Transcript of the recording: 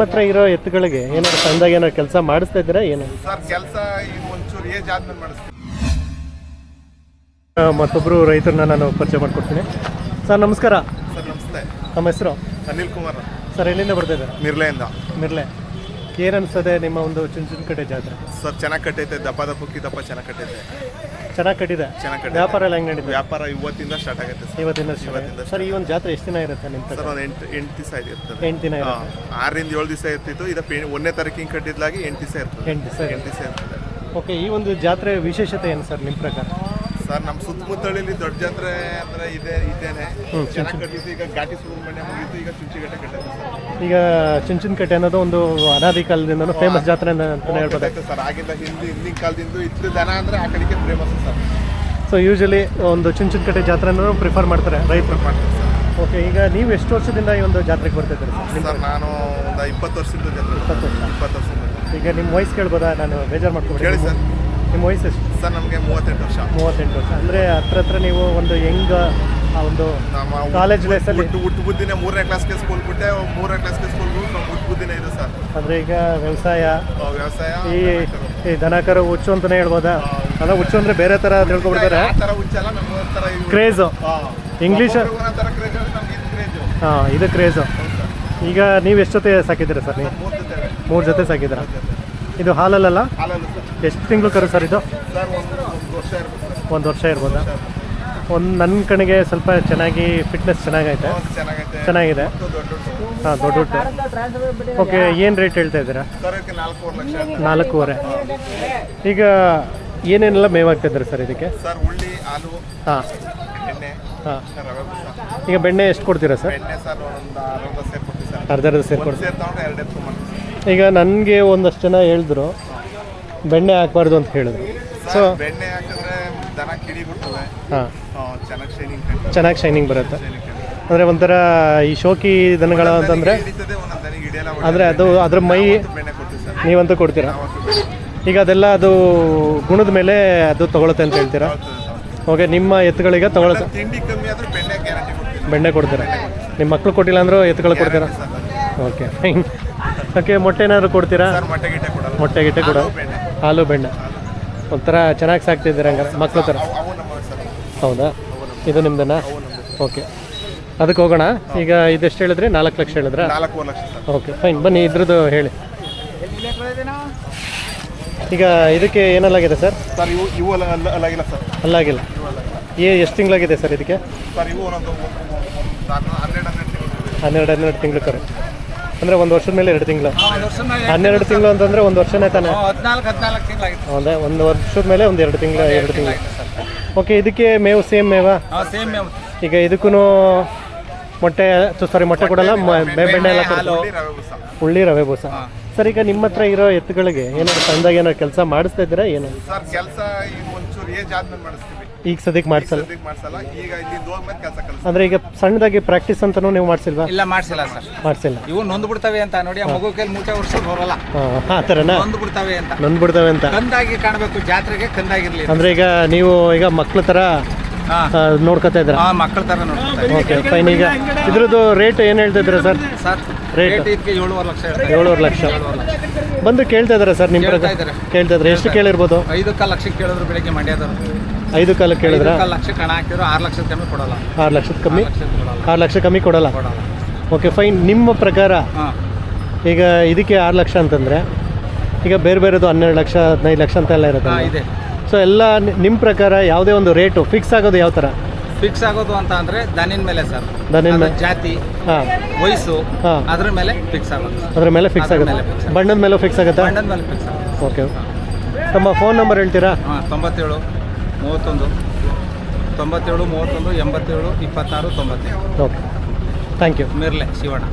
ನಿಮ್ಮ ಹತ್ರ ಇರೋ ಎತ್ತುಗಳಿಗೆ ಏನಾದ್ರು ತಂದಾಗ ಏನಾದ್ರು ಕೆಲಸ ಮಾಡಿಸ್ತಾ ಇದ್ದೀರಾ? ಏನು? ಸರ್ ಕೆಲಸ ಒಂಚೂರು ಏಜ್ ಆದ್ಮೇಲೆ ಮಾಡಿಸ್ತೀವಿ. ಆ, ಮತ್ತೊಬ್ಬರು ರೈತರನ್ನ ನಾನು ಪರಿಚಯ ಮಾಡ್ಕೊಡ್ತೀನಿ. ಸರ್ ನಮಸ್ಕಾರ. ಸರ್ ನಮಸ್ತೆ. ನಮ್ಮ ಹೆಸರು? ಅನಿಲ್ ಕುಮಾರ್. ಸರ್ ಎಲ್ಲಿಂದ ಬರ್ತಾ ಇದ್ದಾರೆ? ನಿರ್ಲೆಯಿಂದ ಮಿರ್ಲೆ. ಏನು ಅನಿಸ್ತದೆ ನಿಮ್ಮ ಒಂದು ಚುಂಚನಕಟ್ಟೆ ಜಾತ್ರೆ? ಸರ್ ಚೆನ್ನಾಗಿ ಕಟ್ಟೈತೆ ದಪ್ಪ ದಪ್ಪಕ್ಕಿ ದಪ್ಪ ಚೆನ್ನಾಗಿ ಕಟ್ಟೈತೆ ಚೆನ್ನಾಗಿ ಕಟ್ಟಿದೆ ಚೆನ್ನಾಗಿ ವ್ಯಾಪಾರ ಎಲ್ಲ ಹೆಂಗೆ ನಡೀತದೆ? ವ್ಯಾಪಾರ ಇವತ್ತಿಂದ ಸ್ಟಾರ್ಟ್ ಆಗುತ್ತೆ ಸರ್. ಇವತ್ತಿನ ಸರ್ ಈ ಒಂದು ಜಾತ್ರೆ ಎಷ್ಟು ದಿನ ಇರುತ್ತೆ ನಿಮ್ಮ ಸರ್ ಒಂದು ಎಂಟು ಎಂಟು ದಿವಸ ಇರ್ತದೆ. ಎಂಟು ದಿನ ಹಾ, ಇರುತ್ತೆ ಆರರಿಂದ ಏಳು ದಿವಸ ಇರ್ತಿತ್ತು. ಇದು ಪೇ ಒಂದನೇ ತಾರೀಕಿಗೆ ಕಟ್ಟಿದ್ಲಾಗಿ ಎಂಟು ದಿವಸ ಇರ್ತದೆ. ಎಂಟು ದಿವಸ ಎಂಟು ದಿವಸ ಇರ್ತದೆ. ಓಕೆ ಈ ಒಂದು ಜಾತ್ರೆ ವಿಶೇಷತೆ ಏನು ಸರ್ ನಿಮ್ಮ ಪ್ರಕಾರ? ಸರ್ ನಮ್ಮ ಸುತ್ತಮುತ್ತಳಲ್ಲಿ ದೊಡ್ಡ ಜಾತ್ರೆ ಅಂದ್ರೆ ಇದೆ ಇದೇನೆ. ಚೆನ್ನಾಗಿ ಕಟ್ಟಿದ್ದು ಈಗ ಘಾಟಿ ಸುಬ್ರಹ್ಮಣ್ಯ ಮುಗೀತು ಈಗ ಚುಂಚಿಗಟ್ಟೆ ಕಟ್ಟಿದೆ ಈಗ ಈಗ ಚುಂಚನಕಟ್ಟೆ ಅನ್ನೋದು ಒಂದು ಅನಾದಿ ಕಾಲದಿಂದ ಫೇಮಸ್ ಜಾತ್ರೆ ಅಂತ ಅಂತಲೇ ಹೇಳ್ಬೋದು. ಗೊತ್ತಾಯ್ತು ಸರ್. ಆಗಿಲ್ಲ ಹಿಂದಿ ಹಿಂದಿನ ಕಾಲದಿಂದ ಇತ್ತು ದನ ಅಂದ್ರೆ ಆ ಕಡೆಗೆ ಫೇಮಸ್ ಸರ್. ಸೊ ಯೂಶಲಿ ಒಂದು ಚುಂಚನಕಟ್ಟೆ ಜಾತ್ರೆನೂ ಪ್ರಿಫರ್ ಮಾಡ್ತಾರೆ ರೈತರು ಮಾಡ್ತಾರೆ ಸರ್. ಓಕೆ ಈಗ ನೀವು ಎಷ್ಟು ವರ್ಷದಿಂದ ಈ ಒಂದು ಜಾತ್ರೆಗೆ ಬರ್ತಾ ಇದ್ದೀರಿ ಸರ್ ನಾನು ಒಂದು ಇಪ್ಪತ್ತು ವರ್ಷದಿಂದ ಜಾತ್ರೆ ಇಪ್ಪತ್ತು ವರ್ಷ. ಇಪ್ಪತ್ತು ವರ್ಷದಿಂದ. ಈಗ ನಿಮ್ಮ ವಯಸ್ಸು ಕೇಳ್ಬೋದಾ? ನಾನು ಬೇಜಾರು ಮಾಡ್ಕೊಬೇಕು ಹೇಳಿ ಸರ್. ನಿಮ್ಮ ವಯಸ್ಸು ಎಷ್ಟು ಸರ್ ನಮಗೆ ಮೂವತ್ತೆಂಟು ವರ್ಷ. ಮೂವತ್ತೆಂಟು ವರ್ಷ. ಅಂದರೆ ಹತ್ರ ಹತ್ರ ನೀವು ಒಂದು ಹೆಂಗ್ ಆ ಒಂದು ನಮ್ಮ ಕಾಲೇಜ್ ಲೈಫಲ್ಲಿ ಹುಟ್ಟು ಹುಟ್ಟು ಬುದ್ಧಿನೇ ಮೂರನೇ ಕ್ಲಾಸ್ಗೆ ಸ್ಕೂಲ್ ಬಿಟ್ಟೆ ಮೂರನೇ ಕ್ಲಾಸ್ಗೆ ಸ್ಕೂಲ್ ಹುಟ್ಟು ಬುದ್ಧಿನೇ ಇದೆ ಸರ್. ಅಂದರೆ ಈಗ ವ್ಯವಸಾಯ ವ್ಯವಸಾಯ ಈ ಈ ದನಕರ ಹುಚ್ಚು ಅಂತಲೇ ಹೇಳ್ಬೋದಾ? ಅಲ್ಲ ಹುಚ್ಚು. ಅಂದರೆ ಬೇರೆ ಥರ ತಿಳ್ಕೊಬಿಡ್ತಾರೆ ಆ ಥರ ಹುಚ್ಚಲ್ಲ. ಕ್ರೇಜು ಹಾ. ಇಂಗ್ಲೀಷ್ ಕ್ರೇಜ್ ಅಂದ್ರೆ ನಮ್ಗೆ ಇದು ಕ್ರೇಜು ಹಾಂ ಇದು ಕ್ರೇಜು ಈಗ ನೀವು ಎಷ್ಟು ಜೊತೆ ಸಾಕಿದ್ದೀರಾ ಸರ್ ನೀವು? ಮೂರು ಜೊತೆ. ಮೂರು ಜೊತೆ ಸಾಕಿದ್ದೀರಾ? ಇದು ಹಾಲಲ್ಲ ಹಾಲಲ್ಲ ಸರ್. ಎಷ್ಟು ತಿಂಗಳು ಕರು ಸರ್ ಇದು? ಒಂದು ವರ್ಷ ಇರ್ಬೋದಾ ಒಂದು ನನ್ನ ಕಣಿಗೆ ಸ್ವಲ್ಪ ಚೆನ್ನಾಗಿ ಫಿಟ್ನೆಸ್ ಚೆನ್ನಾಗೈತೆ. ಚೆನ್ನಾಗಿದೆ. ಹಾಂ ದೊಡ್ಡ ದೊಡ್ಡ ಓಕೆ ಏನು ರೇಟ್ ಹೇಳ್ತಾ ಇದ್ದೀರಾ? ನಾಲ್ಕೂವರೆ ಈಗ ಏನೇನೆಲ್ಲ ಮೇವಾಗ್ತಿದ್ದಾರೆ ಸರ್ ಇದಕ್ಕೆ? ಹಾಂ. ಹಾಂ. ರವೆ ಈಗ ಬೆಣ್ಣೆ ಎಷ್ಟು ಕೊಡ್ತೀರಾ ಸರ್? ಎಣ್ಣೆ ಸರ್ ಒಂದು ಅರ್ಧ ಸೇರ್ ಕೊಡ್ತೀವಿ ಸರ್. ಅರ್ಧ ಅರ್ಧ ಸೇರಿ ಒಂದು ಕೊಡ್ತೀರಾ? ಸೇರ್ ತಗೊಂಡ್ರೆ ಎರಡು ಎತ್ಕೊಂಡ್ಬರ್ತೀವಿ ಈಗ ನನಗೆ ಒಂದಷ್ಟು ಜನ ಹೇಳಿದ್ರು ಬೆಣ್ಣೆ ಹಾಕ್ಬಾರ್ದು ಅಂತ ಹೇಳಿದ್ರು. ಸೊ ಸರ್ ಬೆಣ್ಣೆ ಹಾಕಿದ್ರೆ ದನ ಕಿಡಿ ಬಿಡ್ತವೆ ಹಾಂ ಚೆನ್ನಾಗಿ ಶೈನಿಂಗ್ ಕಂಡು ಚೆನ್ನಾಗಿ ಶೈನಿಂಗ್ ಬರುತ್ತೆ. ಕಂಡು ಅಂದರೆ ಒಂಥರ ಈ ಶೋಕಿ ದನಗಳು ಅಂತಂದರೆ ಹಿಡಿತದೆ ಒಂದೊಂದು ದನಿಗೆ ಹಿಡಿಯಲ್ಲ ಆದರೆ ಅದು ಅದ್ರ ಮೈ ಬೆಣ್ಣೆ ಕೊಡ್ತೀವಿ ಸರ್. ನೀವಂತೂ ಕೊಡ್ತೀರಾ? ಬೆಣ್ಣೆ. ಈಗ ಅದೆಲ್ಲ ಅದು ಗುಣದ ಮೇಲೆ ಅದು ತಗೊಳುತ್ತೆ ಅಂತ ಹೇಳ್ತೀರಾ. ಓಕೆ ನಿಮ್ಮ ಎತ್ತುಗಳಿಗೆ ತಗೊಳ್ಳೋದು ತಿಂಡಿ ಕಮ್ಮಿ ಆದ್ರೆ ಬೆಣ್ಣೆ ಗ್ಯಾರಂಟಿ ಬೆಣ್ಣೆ ಕೊಡ್ತೀರಾ? ನಿಮ್ಮ ಮಕ್ಕಳು ಕೊಟ್ಟಿಲ್ಲ ಅಂದರೂ ಎತ್ತುಗಳು ಕೊಡ್ತೀರಾ? ಓಕೆ ಫೈನ್ ಓಕೆ ಮೊಟ್ಟೆ ಏನಾದ್ರು ಕೊಡ್ತೀರಾ? ಸರ್ ಮೊಟ್ಟೆ ಗಿಟ್ಟೆ ಕೊಡಲ್ಲ. ಮೊಟ್ಟೆ ಗಿಟ್ಟೆ ಕೊಡ ಹಾಲು, ಬೆಣ್ಣೆ. ಒಂಥರ ಚೆನ್ನಾಗಿ ಸಾಕ್ತಿದ್ದೀರ ಹಂಗಾರೆ ಮಕ್ಳು ಥರ ಹೌದಾ? ಇದು ನಿಮ್ದನಾ? ಓಕೆ. ಅದಕ್ಕೆ ಹೋಗೋಣ. ಈಗ ಇದೆಷ್ಟು ಹೇಳಿದ್ರಿ? ನಾಲ್ಕು ಲಕ್ಷ ಹೇಳಿದ್ರಾ? ನಾಲ್ಕೂವರೆ ಲಕ್ಷ ಸರ್. ಓಕೆ ಫೈನ್ ಬನ್ನಿ ಇದ್ರದ್ದು ಹೇಳಿ. ಈಗ ಇದಕ್ಕೆ ಏನಲ್ಲಾಗಿದೆ ಸರ್? ಸರ್ ಇವು ಇವು ಅಲ್ಲ ಅಲ್ಲ ಅಲ್ಲಾಗಿಲ್ಲ ಸರ್. ಅಲ್ಲಾಗಿಲ್ಲ. ಏ ಎಷ್ಟು ತಿಂಗಳಾಗಿದೆ ಸರ್ ಇದಕ್ಕೆ? ಸರ್ ಇವು ಒಂದೊಂದು ಹನ್ನೆರಡು ಹನ್ನೆರಡು ತಿಂಗಳು ಹನ್ನೆರಡು ಹನ್ನೆರಡು ತಿಂಗಳು ಕರೆ. ಅಂದರೆ ಒಂದು ವರ್ಷದ ಮೇಲೆ ಎರಡು ತಿಂಗಳು? ಹನ್ನೆರಡು ತಿಂಗಳು ಅಂತಂದರೆ ಒಂದು ವರ್ಷನೇ ತಾನೆ? ಹದಿನಾಲ್ಕು ಹದಿನಾಲ್ಕು ತಿಂಗಳಾಗಿತ್ತು ಹೌದಾ ಒಂದು ವರ್ಷದ ಮೇಲೆ ಒಂದು ಎರಡು ತಿಂಗಳು ಎರಡು ತಿಂಗಳು. ಓಕೆ ಇದಕ್ಕೆ ಮೇವು ಸೇಮ್ ಮೇವಾ? ಸೇಮ್ ಈಗ ಇದಕ್ಕೂ ಮೊಟ್ಟೆ ಸಾರಿ ಮೊಟ್ಟೆ ಕೊಡಲ್ಲ ಮ- ಬೆ- ಬೆಣ್ಣೆ ಎಲ್ಲ ಕೊಡ್ತೀರಾ? ಉಳ್ಳಿ ರವೆ ಬೂಸ ಉಳ್ಳಿ ರವೆ ಬೋಸ ಸರ್ ಈಗ ನಿಮ್ಮ ಹತ್ರ ಇರೋ ಎತ್ತುಗಳಿಗೆ ಏನಾದ್ರು ತಂದಾಗ ಏನಾದ್ರು ಕೆಲಸ ಮಾಡಿಸ್ತಾ ಇದ್ದೀರಾ ಏನು? ಸರ್ ಕೆಲಸ ಈಗ ಒಂಚೂರು ಏಜ್ ಆದ್ಮೇಲೆ ಮಾಡಿಸ್ತೀವಿ. ಈಗ ಸದ್ಯಕ್ಕೆ ಮಾಡಿಸಲ್ಲ? ಸದ್ಯಕ್ಕೆ ಮಾಡಿಸಲ್ಲ. ಈಗ ಇಲ್ಲಿ ಕೆಲಸ ಕಲಿಸ್ತೀವಿ. ಅಂದರೆ ಈಗ ಸಣ್ಣದಾಗಿ ಪ್ರಾಕ್ಟೀಸ್ ಅಂತಲೂ ನೀವು ಮಾಡಿಸಿಲ್ವಾ? ಇಲ್ಲ ಮಾಡಿಸಿಲ್ಲ ಸರ್. ಮಾಡಿಸಿಲ್ಲ. ಇವು ನೊಂದು ಬಿಡ್ತವೆ ಅಂತ ನೋಡಿ ಆ ಮಗು ಕೈಲಿ ಮೂಟೆ ವರ್ಷ ಬರೋಲ್ಲ. ಆ ಥರನಾ? ನೊಂದು ಬಿಡ್ತವೆ ಅಂತ. ನಂದ್ಬಿಡ್ತವೆ ಅಂತ. ಕಂದಾಗಿ ಕಾಣಬೇಕು ಜಾತ್ರೆಗೆ ಕಂದಾಗಿರ್ಲಿ ಅಂದ್ರೆ ಈಗ ನೀವು ಈಗ ಮಕ್ಳ ಥರ ಹಾ. ಆ, ನೋಡ್ಕೊತಾ ಇದ್ದೀರಾ? ಹಾ ಮಕ್ಕಳ ತರ ನೋಡ್ತಾರೆ ಓಕೆ ಫೈನ್ ಈಗ ಇದ್ರದ್ದು ರೇಟ್ ಏನು ಹೇಳ್ತಾ ಇದ್ದೀರಾ ಸರ್? ರೇಟ್ ಇದಕ್ಕೆ ಏಳುವರೆ ಲಕ್ಷ ಏಳುವರೆ ಲಕ್ಷ. ಬಂದು ಕೇಳ್ತಾ ಇದ್ದಾರೆ ಸರ್ ನಿಮ್ಮ ಕೇಳ್ತಾ ಪ್ರಕಾರ? ಇದ್ದಾರೆ. ಕೇಳ್ತಾ ಇದ್ದಾರೆ ಎಷ್ಟು ಕೇಳಿರ್ಬೋದು? ಐದು ಕಾಲು ಲಕ್ಷಕ್ಕೆ ಕೇಳಿದ್ರು ಬೆಳಿಗ್ಗೆ ಮಂಡ್ಯದವರು ಐದು ಕಾಲಕ್ಕೆ ಕೇಳಿದ್ರಾ? ಕಾಲು ಲಕ್ಷ ಕಣ ಹಾಕಿದ್ರು ಆರು ಲಕ್ಷದ ಕಮ್ಮಿ ಕೊಡಲ್ಲ. ಆರು ಲಕ್ಷದ ಕಮ್ಮಿ? ಆರು ಲಕ್ಷ ಕಮ್ಮಿ ಕೊಡಲ್ಲ? ಓಕೆ ಫೈನ್ ನಿಮ್ಮ ಪ್ರಕಾರ? ಈಗ ಇದಕ್ಕೆ ಆರು ಲಕ್ಷ ಅಂತಂದರೆ ಈಗ ಬೇರೆ ಬೇರೆದು ಹನ್ನೆರಡು ಲಕ್ಷ ಹದಿನೈದು ಲಕ್ಷ ಅಂತ ಎಲ್ಲ ಇರುತ್ತೆ ಹಾಂ ಇದೆ. ಸೊ ಎಲ್ಲ ನಿಮ್ಮ ಪ್ರಕಾರ ಯಾವುದೇ ಒಂದು ರೇಟು ಫಿಕ್ಸ್ ಆಗೋದು ಯಾವ ಥರ? ಫಿಕ್ಸ್ ಆಗೋದು ಅಂತ ಅಂದ್ರೆ ದನಿನ ಮೇಲೆ ಸರ್ ದನಿನ ಅದ್ರ ಮೇಲೆ. ಜಾತಿ ಹಾಂ. ವಯಸ್ಸು ಹಾಂ. ಅದ್ರ ಮೇಲೆ ಫಿಕ್ಸ್ ಆಗೋದು ಅದ್ರ ಮೇಲೆ ಫಿಕ್ಸ್ ಅದ್ರ ಆಗುತ್ತೆ. ಮೇಲೆ fix ಆಗುತ್ತೆ. ಬಣ್ಣದ ಮೇಲೆ ಫಿಕ್ಸ್ ಆಗುತ್ತಾ? ಬಣ್ಣದ ಮೇಲೆ ಫಿಕ್ಸ್ ಆಗುತ್ತೆ. ಓಕೆ ತಮ್ಮ ಫೋನ್ ನಂಬರ್ ಹೇಳ್ತೀರಾ? ಹಾಂ ತೊಂಬತ್ತೇಳು ಮೂವತ್ತೊಂದು ತೊಂಬತ್ತೇಳು ಮೂವತ್ತೊಂದು ಎಂಬತ್ತೇಳು ಇಪ್ಪತ್ತಾರು ತೊಂಬತ್ತೇಳು. Okay thank you Mirle Shivanna.